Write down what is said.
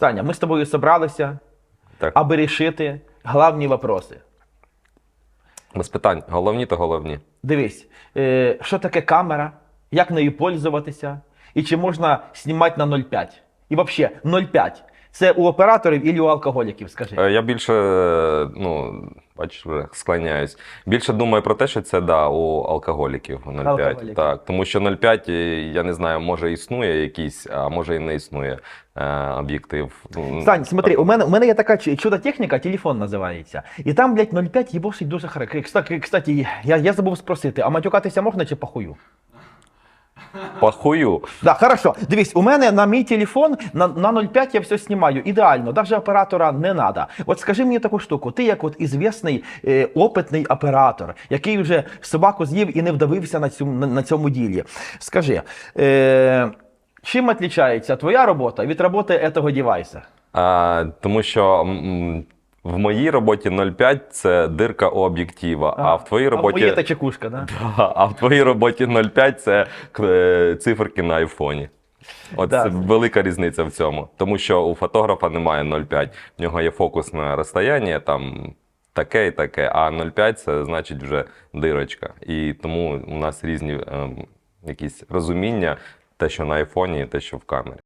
Саня, ми з тобою зібралися, Так, аби рішити головні вопроси. без питань. Головні то головні. Дивись, е, що таке камера, як нею пользуватися, і чи можна знімати на 0,5. І взагалі 0,5. Це у операторів і у алкоголіків, скажи. Е, Я більше, е, ну, бачиш, вже склоняюсь. Більше думаю про те, що це да, у алкоголіків 0,5. Алкоголіків. Так, тому що 0,5, е, я не знаю, може існує якийсь, а може і не існує е, об'єктив. Ну, Сань, смотри, у мене, у мене є така чу- чудо-техніка, телефон називається. І там, блядь, 0,5 їбошить дуже характер. Кстати, кстати, я, я забув спросити, а матюкатися можна чи похую? Пахую. Да, хорошо. Дивись, у мене на мій телефон на, на 0,5 я все знімаю. Ідеально, навіть оператора не треба. От скажи мені таку штуку, ти як от ізвісний е, опитний оператор, який вже собаку з'їв і не вдавився на цьому, на, на цьому ділі. Скажи, е, чим відрізняється твоя робота від роботи цього девайса? А, тому що в моїй роботі 0,5 це дирка у об'єктива, а, в твоїй роботі. А в моїй чекушка, да? А в твоїй роботі 0,5 це е, циферки на айфоні. От Да. це велика різниця в цьому. Тому що у фотографа немає 0,5. В нього є фокусне розстояння, там таке і таке, а 0,5 це значить вже дирочка. І тому у нас різні ем, якісь розуміння, те, що на айфоні, і те, що в камері.